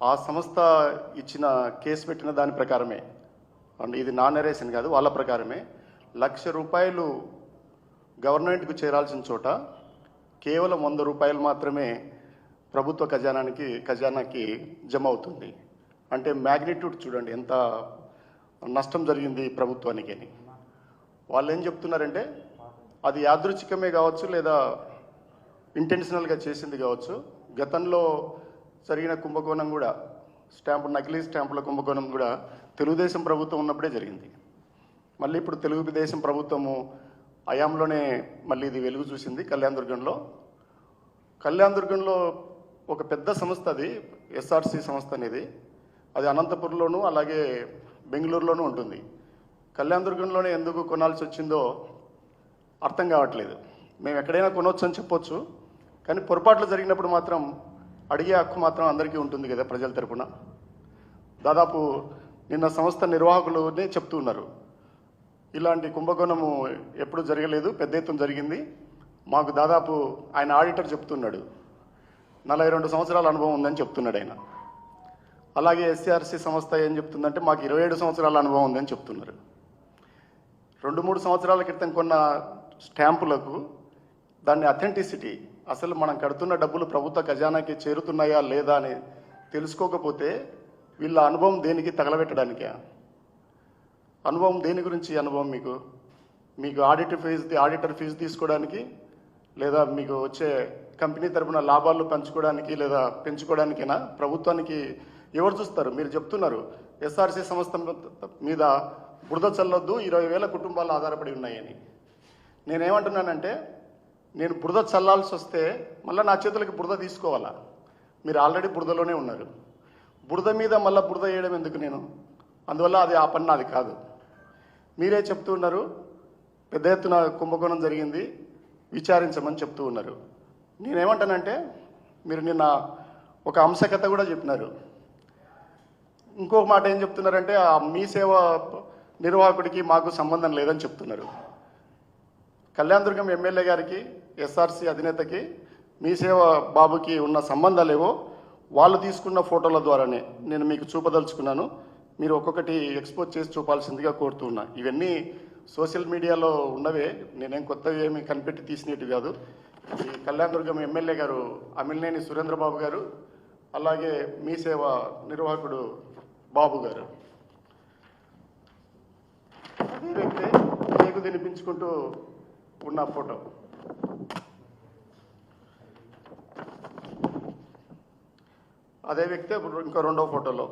ఆ సంస్థ ఇచ్చిన కేసు పెట్టిన దాని ప్రకారమే. అండ్ ఇది నాన్ నెరేషన్ కాదు వాళ్ళ ప్రకారమే. లక్ష రూపాయలు గవర్నమెంట్కు చేరాల్సిన చోట కేవలం వంద రూపాయలు మాత్రమే ప్రభుత్వ ఖజానానికి ఖజానాకి జమ అవుతుంది. అంటే మ్యాగ్నిట్యూడ్ చూడండి ఎంత నష్టం జరిగింది ప్రభుత్వానికి అని. వాళ్ళు ఏం చెప్తున్నారంటే అది యాదృచ్ఛికమే కావచ్చు లేదా ఇంటెన్షనల్గా చేసింది కావచ్చు. గతంలో జరిగిన కుంభకోణం కూడా స్టాంపు నకిలీ స్టాంపుల కుంభకోణం కూడా తెలుగుదేశం ప్రభుత్వం ఉన్నప్పుడే జరిగింది. మళ్ళీ ఇప్పుడు తెలుగుదేశం ప్రభుత్వము అయాంలోనే మళ్ళీ ఇది వెలుగు చూసింది కళ్యాణ దుర్గంలో. కళ్యాణ దుర్గంలో ఒక పెద్ద సంస్థ అది ఎస్ఆర్సి సంస్థ అనేది. అది అనంతపురంలోను అలాగే బెంగళూరులోనూ ఉంటుంది. కళ్యాణదుర్గంలోనే ఎందుకు కొనాల్సి వచ్చిందో అర్థం కావట్లేదు. మేము ఎక్కడైనా కొనవచ్చు అని చెప్పొచ్చు కానీ పొరపాట్లు జరిగినప్పుడు మాత్రం అడిగే హక్కు మాత్రం అందరికీ ఉంటుంది కదా ప్రజల తరపున. దాదాపు నిన్న సంస్థ నిర్వాహకులునే చెప్తూ ఉన్నారు. ఇలాంటి కుంభకోణము ఎప్పుడు జరగలేదు పెద్ద ఎత్తున జరిగింది. మాకు దాదాపు ఆయన ఆడిటర్ చెప్తున్నాడు. నలభై రెండు సంవత్సరాల అనుభవం ఉందని చెప్తున్నాడు ఆయన. అలాగే ఎస్సీఆర్సీ సంస్థ ఏం చెప్తుందంటే మాకు ఇరవై ఏడు సంవత్సరాల అనుభవం ఉందని చెప్తున్నారు. రెండు మూడు సంవత్సరాల క్రితం కొన్న స్టాంపులకు దాన్ని అథెంటిసిటీ అసలు మనం కడుతున్న డబ్బులు ప్రభుత్వ ఖజానాకి చేరుతున్నాయా లేదా అని తెలుసుకోకపోతే వీళ్ళ అనుభవం దేనికి తగలబెట్టడానికే? అనుభవం దేని గురించి అనుభవం మీకు? మీకు ఆడిట్ ఫీజు ఆడిటర్ ఫీజు తీసుకోవడానికి లేదా మీకు వచ్చే కంపెనీ తరపున లాభాలు పంచుకోవడానికి లేదా పెంచుకోవడానికైనా? ప్రభుత్వానికి ఎవరు చూస్తారు? మీరు చెప్తున్నారు. ఎస్ఆర్సీ సంస్థ మీద బురద చల్లొద్దు ఇరవై వేల కుటుంబాలు ఆధారపడి ఉన్నాయని. నేనేమంటున్నానంటే నేను బురద చల్లాల్సి వస్తే మళ్ళీ నా చేతులకి బురద తీసుకోవాలా? మీరు ఆల్రెడీ బురదలోనే ఉన్నారు. బురద మీద మళ్ళీ బురద వేయడం ఎందుకు నేను? అందువల్ల అది ఆ పని నాది కాదు. మీరే చెప్తూ ఉన్నారు. పెద్ద ఎత్తున కుంభకోణం జరిగింది. విచారించమని చెప్తూ ఉన్నారు. నేనేమంటానంటే మీరు నిన్న ఒక అంశకథ కూడా చెప్పినారు. ఇంకొక మాట ఏం చెప్తున్నారంటే ఆ మీ సేవ నిర్వాహకుడికి మాకు సంబంధం లేదని చెప్తున్నారు. కళ్యాణదుర్గం ఎమ్మెల్యే గారికి ఎస్ఆర్సి అధినేతకి మీ సేవ బాబుకి ఉన్న సంబంధాలేవో వాళ్ళు తీసుకున్న ఫోటోల ద్వారానే నేను మీకు చూపదలుచుకున్నాను. మీరు ఒక్కొక్కటి ఎక్స్పోజ్ చేసి చూపాల్సిందిగా కోరుతున్నా. ఇవన్నీ సోషల్ మీడియాలో ఉన్నవే. నేనేం కొత్తవి ఏమి కనిపెట్టి తీసినట్టు కాదు. ఈ కళ్యాణదుర్గం ఎమ్మెల్యే గారు అమిలినేని సురేంద్రబాబు గారు అలాగే మీ సేవ నిర్వాహకుడు బాబు గారు. అదే వ్యక్తి కేకు తినిపించుకుంటూ ఉన్న ఫోటో. అదే వ్యక్తి ఇంకో రెండో ఫోటోలో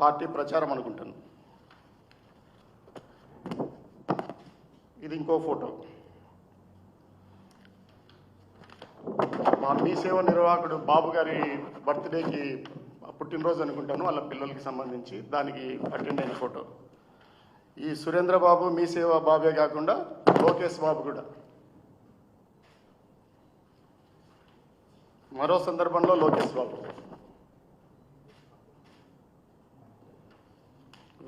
పార్టీ ప్రచారం అనుకుంటాను. ఇది ఇంకో ఫోటో. మా మీ సేవ నిర్వాహకుడు బాబు గారి బర్త్డేకి పుట్టినరోజు అనుకుంటాను వాళ్ళ పిల్లలకి సంబంధించి దానికి అటెండ్ అయిన ఫోటో. ఈ సురేంద్ర బాబు మీ సేవ బాబే కాకుండా లోకేష్ బాబు కూడా. మరో సందర్భంలో లోకేష్ బాబు.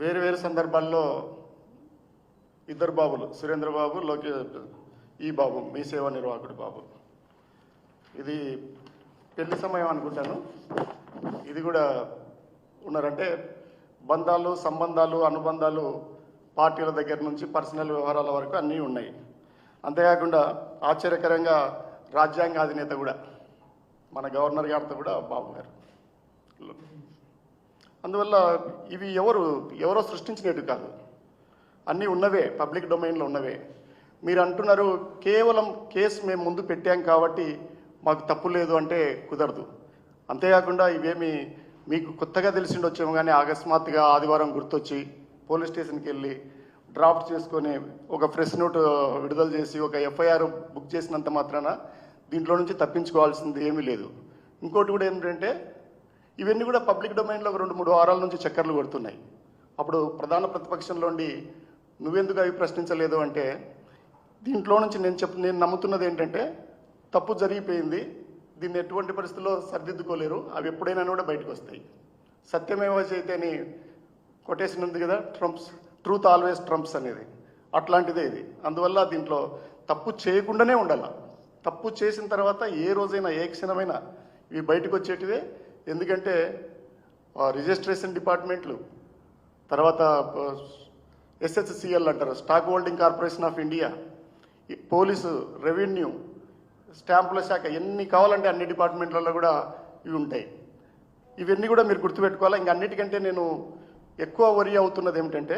వేరు వేరు సందర్భాల్లో ఇద్దరు బాబులు సురేంద్ర బాబు లోకే ఈ బాబు మీ సేవ నిర్వాహకుడు బాబు. ఇది పెళ్ళి సమయం అనుకుంటాను. ఇది కూడా ఉన్నారంటే బంధాలు సంబంధాలు అనుబంధాలు పార్టీల దగ్గర నుంచి పర్సనల్ వ్యవహారాల వరకు అన్నీ ఉన్నాయి. అంతేకాకుండా ఆశ్చర్యకరంగా రాజ్యాంగ అధినేత కూడా మన గవర్నర్ గారితో కూడా బాబు గారు. అందువల్ల ఇవి ఎవరు ఎవరో సృష్టించినట్టు కాదు. అన్నీ ఉన్నవే పబ్లిక్ డొమైన్లో ఉన్నవే. మీరు అంటున్నారు కేవలం కేసు మేము ముందు పెట్టాం కాబట్టి మాకు తప్పు లేదు అంటే కుదరదు. అంతేకాకుండా ఇవేమి మీకు కొత్తగా తెలిసిండొచ్చేమో కానీ అకస్మాత్తుగా ఆదివారం గుర్తొచ్చి పోలీస్ స్టేషన్కి వెళ్ళి డ్రాఫ్ట్ చేసుకొని ఒక ఫ్రెష్ నోట్ విడుదల చేసి ఒక ఎఫ్ఐఆర్ బుక్ చేసినంత మాత్రాన దీంట్లో నుంచి తప్పించుకోవాల్సింది ఏమీ లేదు. ఇంకోటి కూడా ఏంటంటే ఇవన్నీ కూడా పబ్లిక్ డొమైన్లో రెండు మూడు వారాల నుంచి చక్కర్లు కొడుతున్నాయి. అప్పుడు ప్రధాన ప్రతిపక్షంలో నువ్వెందుకు అవి ప్రశ్నించలేదు అంటే దీంట్లో నుంచి నేను చెప్ నేను నమ్ముతున్నది ఏంటంటే తప్పు జరిగిపోయింది. దీన్ని ఎటువంటి పరిస్థితుల్లో సరిదిద్దుకోలేరు. అవి ఎప్పుడైనా కూడా బయటకు వస్తాయి. సత్యమేవ చైతేని కొటేషన్ ఉంది కదా ట్రంప్స్ ట్రూత్ ఆల్వేస్ ట్రంప్స్ అనేది. అట్లాంటిదే ఇది. అందువల్ల దీంట్లో తప్పు చేయకుండానే ఉండాలి. తప్పు చేసిన తర్వాత ఏ రోజైనా ఏ క్షణమైనా ఇవి బయటకు వచ్చేటివే. ఎందుకంటే ఆ, రిజిస్ట్రేషన్ డిపార్ట్మెంట్లు తర్వాత ఎస్ఎస్సిఎల్ అంటారు stock holding corporation of India police revenue స్టాంపుల శాఖ ఎన్ని కావాలంటే అన్ని డిపార్ట్మెంట్లలో కూడా ఇవి ఉంటాయి. ఇవన్నీ కూడా మీరు గుర్తుపెట్టుకోవాలి? ఇంకా అన్నిటికంటే నేను ఎక్కువ వరి అవుతున్నది ఏమిటంటే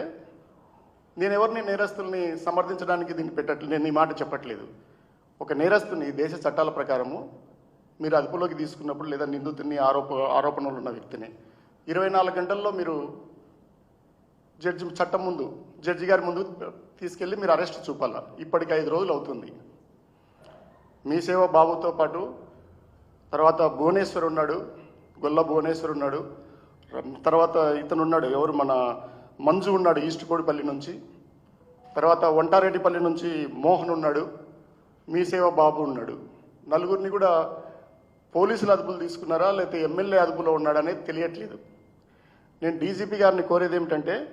నేను ఎవరిని నేరస్తుల్ని సమర్థించడానికి దీన్ని పెట్టట్లేదు నేను ఈ మాట చెప్పట్లేదు. ఒక నేరస్తుని దేశ చట్టాల ప్రకారము మీరు అదుపులోకి తీసుకున్నప్పుడు లేదా నిందితుని ఆరోప ఆరోపణలు ఉన్న వ్యక్తిని. ఇరవై నాలుగు గంటల్లో మీరు జడ్జి చట్టం ముందు జడ్జి గారి ముందు తీసుకెళ్ళి మీరు అరెస్ట్ చూపాలా? ఇప్పటికి ఐదు రోజులు అవుతుంది. మీ సేవ బాబుతో పాటు తర్వాత భువనేశ్వర్ ఉన్నాడు గొల్ల భువనేశ్వర్ ఉన్నాడు తర్వాత ఇతను ఉన్నాడు ఎవరు? మన మంజు ఉన్నాడు ఈస్ట్ కోడిపల్లి నుంచి. తర్వాత వంటారెడ్డిపల్లి నుంచి మోహన్ ఉన్నాడు మీ సేవ బాబు ఉన్నాడు. నలుగురిని కూడా పోలీసులు అదుపులు తీసుకున్నారా లేకపోతే ఎమ్మెల్యే అదుపులో ఉన్నాడనేది తెలియట్లేదు. నేను డీజీపీ గారిని కోరేది ఏమిటంటే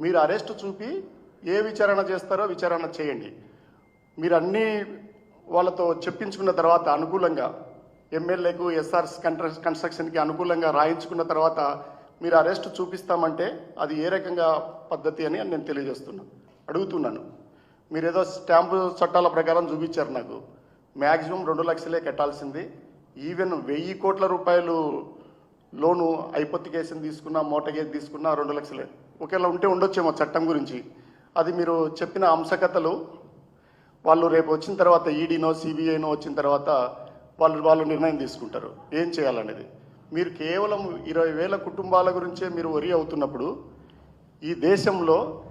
మీరు అరెస్ట్ చూపి ఏ విచారణ చేస్తారో విచారణ చేయండి. మీరు అన్నీ వాళ్ళతో చెప్పించుకున్న తర్వాత అనుకూలంగా ఎమ్మెల్యేకు ఎస్ఆర్ కన్స్ట్రక్షన్కి అనుకూలంగా రాయించుకున్న తర్వాత మీరు అరెస్ట్ చూపిస్తామంటే అది ఏ రకంగా పద్ధతి అని నేను తెలియజేస్తున్నాను అడుగుతున్నాను. మీరు ఏదో స్టాంపు చట్టాల ప్రకారం చూపించారు నాకు. మ్యాక్సిమం రెండు లక్షలే కట్టాల్సింది. ఈవెన్ వెయ్యి కోట్ల రూపాయలు లోను ఐపొత్తికేసిన తీసుకున్నా మోటగేజ్ తీసుకున్నా రెండు లక్షలే. ఒకవేళ ఉంటే ఉండొచ్చేమో చట్టం గురించి. అది మీరు చెప్పిన అంశకథలు వాళ్ళు రేపు వచ్చిన తర్వాత ఈడీనో సిబిఐనో వచ్చిన తర్వాత వాళ్ళు వాళ్ళు నిర్ణయం తీసుకుంటారు. ఏం చేయాలనేది? మీరు కేవలం ఇరవై వేల కుటుంబాల గురించే మీరు వరి అవుతున్నప్పుడు ఈ దేశంలో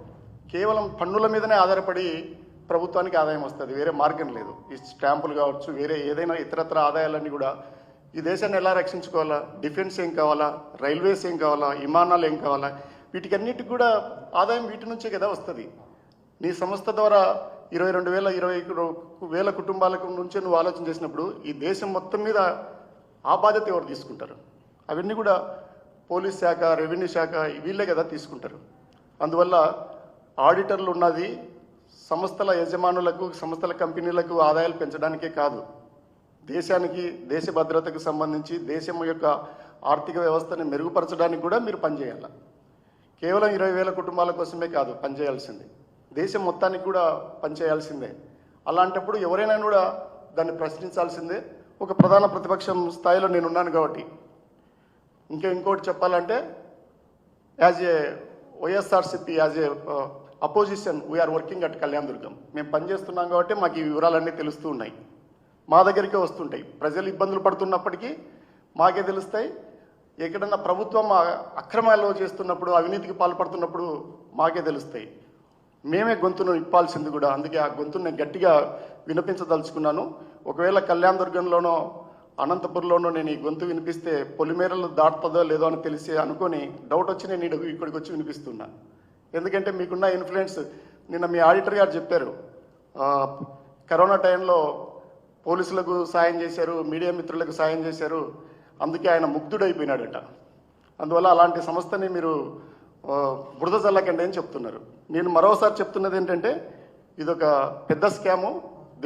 కేవలం పన్నుల మీదనే ఆధారపడి ప్రభుత్వానికి ఆదాయం వస్తుంది. వేరే మార్గం లేదు. ఈ స్టాంపులు కావచ్చు వేరే ఏదైనా ఇతరత్ర ఆదాయాలన్నీ కూడా ఈ దేశాన్ని ఎలా రక్షించుకోవాలా? డిఫెన్స్ ఏం కావాలా? రైల్వేస్ ఏం కావాలా? విమానాలు ఏం కావాలా? వీటికన్నిటికి కూడా ఆదాయం వీటి నుంచే కదా వస్తుంది. నీ సంస్థ ద్వారా ఇరవై రెండు వేల ఇరవై వేల కుటుంబాలకు నుంచే నువ్వు ఆలోచన చేసినప్పుడు ఈ దేశం మొత్తం మీద ఆ బాధ్యత ఎవరు తీసుకుంటారు? అవన్నీ కూడా పోలీస్ శాఖ రెవెన్యూ శాఖ వీళ్ళే కదా తీసుకుంటారు. అందువల్ల ఆడిటర్లు ఉన్నది సంస్థల యజమానులకు సంస్థల కంపెనీలకు ఆదాయాలు పెంచడానికే కాదు. దేశానికి దేశ భద్రతకు సంబంధించి దేశం యొక్క ఆర్థిక వ్యవస్థని మెరుగుపరచడానికి కూడా మీరు పనిచేయాలి. కేవలం ఇరవై వేల కుటుంబాల కోసమే కాదు పనిచేయాల్సింది. దేశం మొత్తానికి కూడా పనిచేయాల్సిందే. అలాంటప్పుడు ఎవరైనా కూడా దాన్ని ప్రశ్నించాల్సిందే. ఒక ప్రధాన ప్రతిపక్షం స్థాయిలో నేను ఉన్నాను కాబట్టి. ఇంకా ఇంకోటి చెప్పాలంటే as a YSRCP as a opposition we're working at Kalyan Durgam మేము పనిచేస్తున్నాం కాబట్టి మాకు ఈ వివరాలన్నీ తెలుస్తూ ఉన్నాయి. మా దగ్గరికే వస్తుంటాయి. ప్రజలు ఇబ్బందులు పడుతున్నప్పటికీ మాకే తెలుస్తాయి. ఎక్కడన్నా ప్రభుత్వం అక్రమాలు చేస్తున్నప్పుడు అవినీతికి పాల్పడుతున్నప్పుడు మాకే తెలుస్తాయి. మేమే గొంతును ఇప్పాల్సింది కూడా. అందుకే ఆ గొంతును నేను గట్టిగా వినిపించదలుచుకున్నాను. ఒకవేళ కళ్యాణ్ దుర్గంలోనో అనంతపురంలోనో నేను ఈ గొంతు వినిపిస్తే పొలిమేరలు దాటుతుందో లేదో అని తెలిసి అనుకొని డౌట్ వచ్చి నేను ఇక్కడికి వచ్చి వినిపిస్తున్నా. ఎందుకంటే మీకున్న ఇన్ఫ్లుయెన్స్ నిన్న మీ ఆడిటర్ గారు చెప్పారు. కరోనా టైంలో పోలీసులకు సాయం చేశారు మీడియా మిత్రులకు సాయం చేశారు. అందుకే ఆయన ముగ్ధుడైపోయినాడట. అందువల్ల అలాంటి సంస్థని మీరు బురద చల్లకండి అని చెప్తున్నారు. నేను మరోసారి చెప్తున్నది ఏంటంటే ఇదొక పెద్ద స్కాము.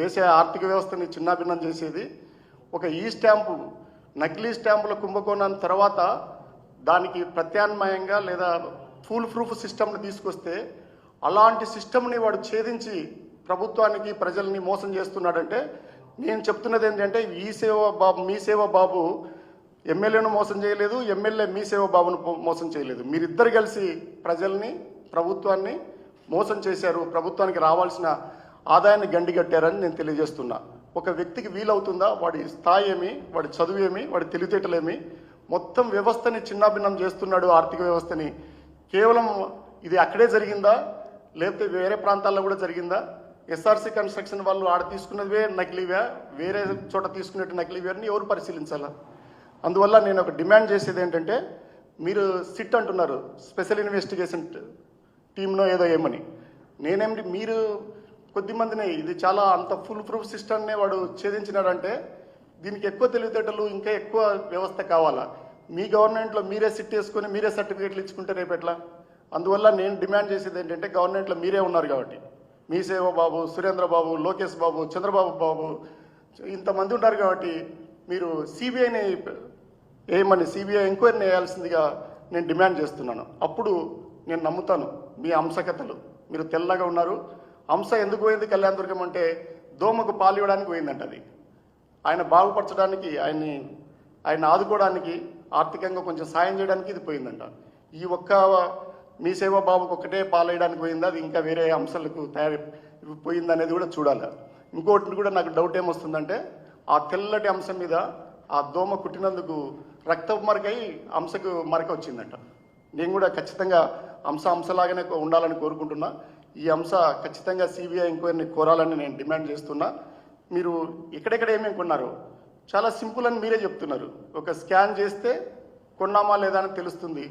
దేశ ఆర్థిక వ్యవస్థని చిన్నాభిన్నం చేసేది. ఒక ఈ స్టాంపు నకిలీ స్టాంపుల కుంభకోణం తర్వాత దానికి ప్రత్యామ్నాయంగా లేదా ఫుల్ ప్రూఫ్ సిస్టమ్ని తీసుకొస్తే అలాంటి సిస్టమ్ని వాడు ఛేదించి ప్రభుత్వానికి ప్రజల్ని మోసం చేస్తున్నాడంటే నేను చెప్తున్నది ఏంటంటే ఈ సేవ బాబు మీ సేవ బాబు ఎమ్మెల్యేను మోసం చేయలేదు ఎమ్మెల్యే మీ సేవ బాబును మోసం చేయలేదు. మీరిద్దరు కలిసి ప్రజల్ని ప్రభుత్వాన్ని మోసం చేశారు ప్రభుత్వానికి రావాల్సిన ఆదాయాన్ని గండిగట్టారని నేను తెలియజేస్తున్నా. ఒక వ్యక్తికి వీలవుతుందా? వాడి స్థాయి ఏమి? వాడి చదువు ఏమి? వాడి తెలివితేటలేమి మొత్తం వ్యవస్థని చిన్నాభిన్నం చేస్తున్నాడు ఆర్థిక వ్యవస్థని. కేవలం ఇది అక్కడే జరిగిందా? లేకపోతే వేరే ప్రాంతాల్లో కూడా జరిగిందా? ఎస్ఆర్సీ కన్స్ట్రక్షన్ వాళ్ళు ఆడ తీసుకున్నవే నకిలీవా? వేరే చోట తీసుకున్నట్టు నకిలీవే అని ఎవరు పరిశీలించాలా? అందువల్ల నేను ఒక డిమాండ్ చేసేది ఏంటంటే మీరు సిట్ అంటున్నారు స్పెషల్ ఇన్వెస్టిగేషన్ టీంనో ఏదో ఏమని. నేనేమిటి మీరు కొద్దిమందినే ఇది చాలా అంత ఫుల్ ప్రూఫ్ సిస్టమ్నే వాడు ఛేదించినాడంటే దీనికి ఎక్కువ తెలివితేటలు ఇంకా ఎక్కువ వ్యవస్థ కావాలా? మీ గవర్నమెంట్లో మీరే సిట్ వేసుకొని మీరే సర్టిఫికేట్లు ఇచ్చుకుంటే రేపు ఎట్లా? అందువల్ల నేను డిమాండ్ చేసేది ఏంటంటే గవర్నమెంట్లో మీరే ఉన్నారు కాబట్టి. మీ సేవ బాబు సురేంద్ర బాబు లోకేష్ బాబు చంద్రబాబు బాబు ఇంతమంది ఉన్నారు కాబట్టి మీరు సిబిఐని ఏమని సిబిఐ ఎంక్వైరీని వేయాల్సిందిగా నేను డిమాండ్ చేస్తున్నాను. అప్పుడు నేను నమ్ముతాను మీ అంశకథలు. మీరు తెల్లగా ఉన్నారు. అంశ ఎందుకు పోయింది కళ్యాణ దుర్గం అంటే దోమకు పాలు ఇవ్వడానికి పోయిందంట అది. ఆయన బాగుపరచడానికి ఆయన్ని ఆయన ఆదుకోవడానికి ఆర్థికంగా కొంచెం సాయం చేయడానికి ఇది పోయిందంట. ఈ ఒక్క మీ సేవ బాబుకు ఒక్కటే పాలేయడానికి పోయింది. అది ఇంకా వేరే అంశాలకు తయారు పోయిందనేది కూడా చూడాలి. ఇంకోటి కూడా నాకు డౌట్ ఏమొస్తుందంటే ఆ తెల్లటి అంశం మీద ఆ దోమ కుట్టినందుకు రక్తపు మరకై అంశకు మరక వచ్చిందంట. నేను కూడా ఖచ్చితంగా అంశ అంశలాగానే ఉండాలని కోరుకుంటున్నా. ఈ అంశ ఖచ్చితంగా సిబిఐ ఎంక్వైరీని కోరాలని నేను డిమాండ్ చేస్తున్నా. మీరు ఎక్కడెక్కడ ఏమేమి కొన్నారు చాలా సింపుల్ అని మీరే చెప్తున్నారు. ఒక స్కాన్ చేస్తే కొన్నామా లేదా అని తెలుస్తుంది.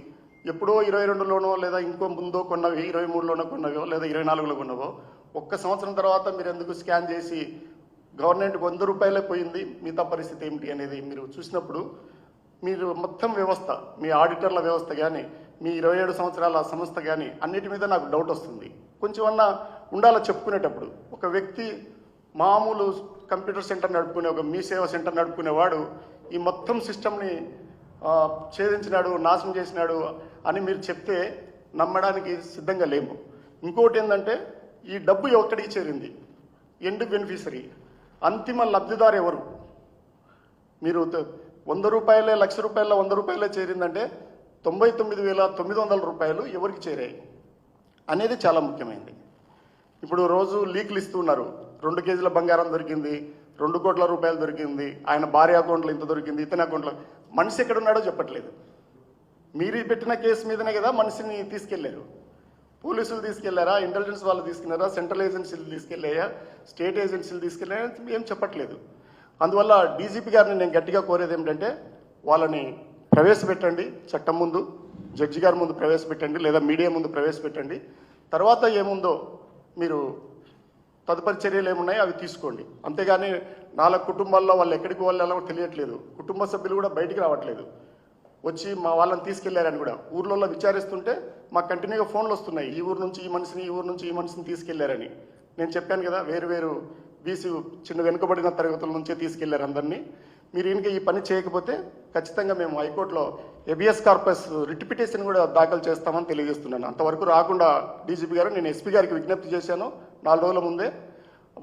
ఎప్పుడో ఇరవై రెండులోనో లేదా ఇంకో ముందో కొన్నవి ఇరవై మూడులోనో కొన్నవో లేదా ఇరవై నాలుగులో కొన్నవో ఒక్క సంవత్సరం తర్వాత మీరు ఎందుకు స్కాన్ చేసి గవర్నమెంట్ వంద రూపాయలే పోయింది? మిగతా పరిస్థితి ఏమిటి అనేది మీరు చూసినప్పుడు మీరు మొత్తం వ్యవస్థ మీ ఆడిటర్ల వ్యవస్థ కానీ మీ ఇరవై ఏడు సంవత్సరాల సంస్థ కానీ అన్నిటి మీద నాకు డౌట్ వస్తుంది. కొంచెం అన్నా ఉండాలో చెప్పుకునేటప్పుడు? ఒక వ్యక్తి మామూలు కంప్యూటర్ సెంటర్ నడుపుకునే ఒక మీ సేవ సెంటర్ నడుపుకునేవాడు ఈ మొత్తం సిస్టమ్ని ఛేదించినాడు నాశనం చేసినాడు అని మీరు చెప్తే నమ్మడానికి సిద్ధంగా లేము. ఇంకోటి ఏంటంటే ఈ డబ్బు ఎక్కడికి చేరింది? ఎండ్ బెనిఫిషరీ అంతిమ లబ్ధిదారు ఎవరు? మీరు వంద రూపాయలే లక్ష రూపాయల వంద రూపాయలే చేరిందంటే తొంభై తొమ్మిది వేల తొమ్మిది వందల రూపాయలు ఎవరికి చేరాయి? అనేది చాలా ముఖ్యమైనది. ఇప్పుడు రోజు లీకులు ఇస్తున్నారు రెండు కేజీల బంగారం దొరికింది రెండు కోట్ల రూపాయలు దొరికింది ఆయన భార్య అకౌంట్లో ఇంత దొరికింది ఇతని అకౌంట్లో మనిషి ఎక్కడున్నాడో చెప్పట్లేదు. మీరు పెట్టిన కేసు మీదనే కదా మనిషిని తీసుకెళ్ళారు. పోలీసులు తీసుకెళ్ళారా? ఇంటెలిజెన్స్ వాళ్ళు తీసుకెళ్ళారా? సెంట్రల్ ఏజెన్సీలు తీసుకెళ్ళాయా స్టేట్ ఏజెన్సీలు తీసుకెళ్ళాయా ఏం చెప్పట్లేదు. అందువల్ల డీజీపీ గారిని నేను గట్టిగా కోరేది ఏమిటంటే వాళ్ళని ప్రవేశపెట్టండి చట్టం ముందు జడ్జి గారి ముందు ప్రవేశపెట్టండి లేదా మీడియా ముందు ప్రవేశపెట్టండి. తర్వాత ఏముందో మీరు తదుపరి చర్యలు ఏమున్నాయో అవి తీసుకోండి. అంతేగాని నాలుగు కుటుంబాల్లో వాళ్ళు ఎక్కడికి వెళ్ళాలో తెలియట్లేదు. కుటుంబ సభ్యులు కూడా బయటికి రావట్లేదు. వచ్చి మా వాళ్ళని తీసుకెళ్ళారని కూడా. ఊర్లలో విచారిస్తుంటే మాకు కంటిన్యూగా ఫోన్లు వస్తున్నాయి. ఈ ఊరు నుంచి ఈ మనిషిని ఈ ఊరు నుంచి ఈ మనిషిని తీసుకెళ్ళారని. నేను చెప్పాను కదా వేరు వేరు బీసీ చిన్న వెనుకబడిన తరగతుల నుంచే తీసుకెళ్ళారు అందరినీ. మీరు ఇంకా ఈ పని చేయకపోతే ఖచ్చితంగా మేము హైకోర్టులో ఎబిఎస్ కార్పస్ రిటిపిటేషన్ కూడా దాఖలు చేస్తామని తెలియజేస్తున్నాను. అంతవరకు రాకుండా డీజీపీ గారు నేను ఎస్పీ గారికి విజ్ఞప్తి చేశాను. నాలుగు రోజుల ముందే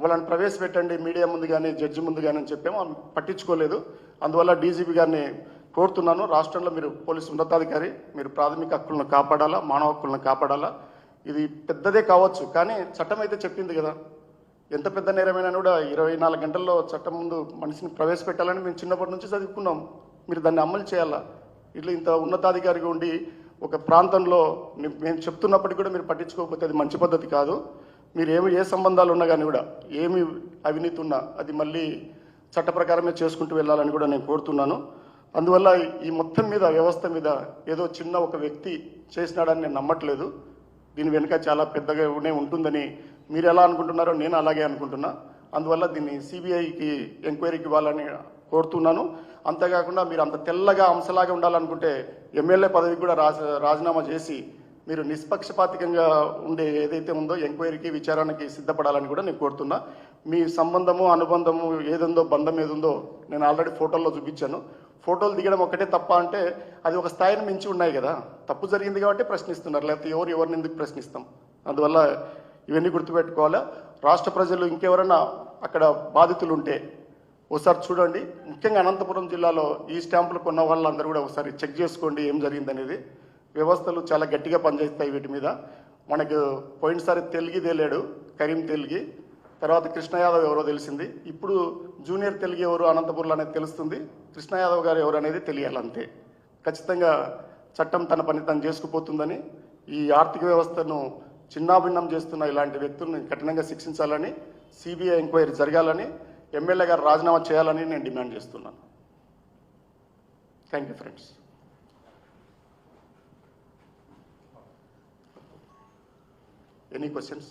వాళ్ళని ప్రవేశపెట్టండి మీడియా ముందు కానీ జడ్జి ముందు కానీ అని చెప్పాము పట్టించుకోలేదు. అందువల్ల డీజీపీ గారిని కోరుతున్నాను రాష్ట్రంలో మీరు పోలీసు ఉన్నతాధికారి మీరు ప్రాథమిక హక్కులను కాపాడాలా మానవ హక్కులను కాపాడాలా? ఇది పెద్దదే కావచ్చు కానీ చట్టం అయితే చెప్పింది కదా. ఎంత పెద్ద నేరమైనా కూడా ఇరవై నాలుగు గంటల్లో చట్టం ముందు మనిషిని ప్రవేశపెట్టాలని మేము చిన్నప్పటి నుంచి చదువుకున్నాం. మీరు దాన్ని అమలు చేయాలా? ఇట్లా ఇంత ఉన్నతాధికారిగా ఉండి ఒక ప్రాంతంలో మేము చెప్తున్నప్పటికీ కూడా మీరు పట్టించుకోకపోతే అది మంచి పద్ధతి కాదు. మీరు ఏమి ఏ సంబంధాలు ఉన్నా కానీ కూడా ఏమి అవినీతి ఉన్నా అది మళ్ళీ చట్ట ప్రకారమే చేసుకుంటూ వెళ్ళాలని కూడా నేను కోరుతున్నాను. అందువల్ల ఈ మొత్తం మీద వ్యవస్థ మీద ఏదో చిన్న ఒక వ్యక్తి చేసినాడని నేను నమ్మట్లేదు. దీని వెనుక చాలా పెద్దగానే ఉంటుందని మీరు ఎలా అనుకుంటున్నారో నేను అలాగే అనుకుంటున్నా. అందువల్ల దీన్ని సిబిఐకి ఎంక్వైరీకి ఇవ్వాలని కోరుతున్నాను. అంతేకాకుండా మీరు అంత తెల్లగా అంశలాగా ఉండాలనుకుంటే ఎమ్మెల్యే పదవికి కూడా రాజ రాజీనామా చేసి మీరు నిష్పక్షపాతికంగా ఉండే ఏదైతే ఉందో ఎంక్వైరీకి విచారణకి సిద్ధపడాలని కూడా నేను కోరుతున్నా. మీ సంబంధము అనుబంధము ఏదుందో బంధం ఏదుందో నేను ఆల్రెడీ ఫోటోల్లో చూపించాను. ఫోటోలు దిగడం ఒకటే తప్ప అంటే అది ఒక స్థాయిని మించి ఉన్నాయి కదా. తప్పు జరిగింది కాబట్టి ప్రశ్నిస్తున్నారు. లేకపోతే ఎవరు ఎవరిని ఎందుకు ప్రశ్నిస్తాం? అందువల్ల ఇవన్నీ గుర్తుపెట్టుకోవాలా? రాష్ట్ర ప్రజలు ఇంకెవరైనా అక్కడ బాధితులు ఉంటే ఒకసారి చూడండి. ముఖ్యంగా అనంతపురం జిల్లాలో ఈ స్టాంపులు కొన్న వాళ్ళందరూ కూడా ఒకసారి చెక్ చేసుకోండి ఏం జరిగిందనేది. వ్యవస్థలు చాలా గట్టిగా పనిచేస్తాయి వీటి మీద. మనకు పోయినసారి తెలుగు తేలాడు కరీం తెలుగు తర్వాత కృష్ణ యాదవ్ ఎవరో తెలిసింది. ఇప్పుడు జూనియర్ తెలుగు ఎవరు అనంతపురంలో అనేది తెలుస్తుంది. కృష్ణ యాదవ్ గారు ఎవరు అనేది తెలియాలంతే. ఖచ్చితంగా చట్టం తన పని తను చేసుకుపోతుందని ఈ ఆర్థిక వ్యవస్థను చిన్నాభిన్నం చేస్తున్న ఇలాంటి వ్యక్తులను కఠినంగా శిక్షించాలని సిబిఐ ఎంక్వైరీ జరగాలని ఎమ్మెల్యే గారు రాజీనామా చేయాలని నేను డిమాండ్ చేస్తున్నాను. Thank you friends any questions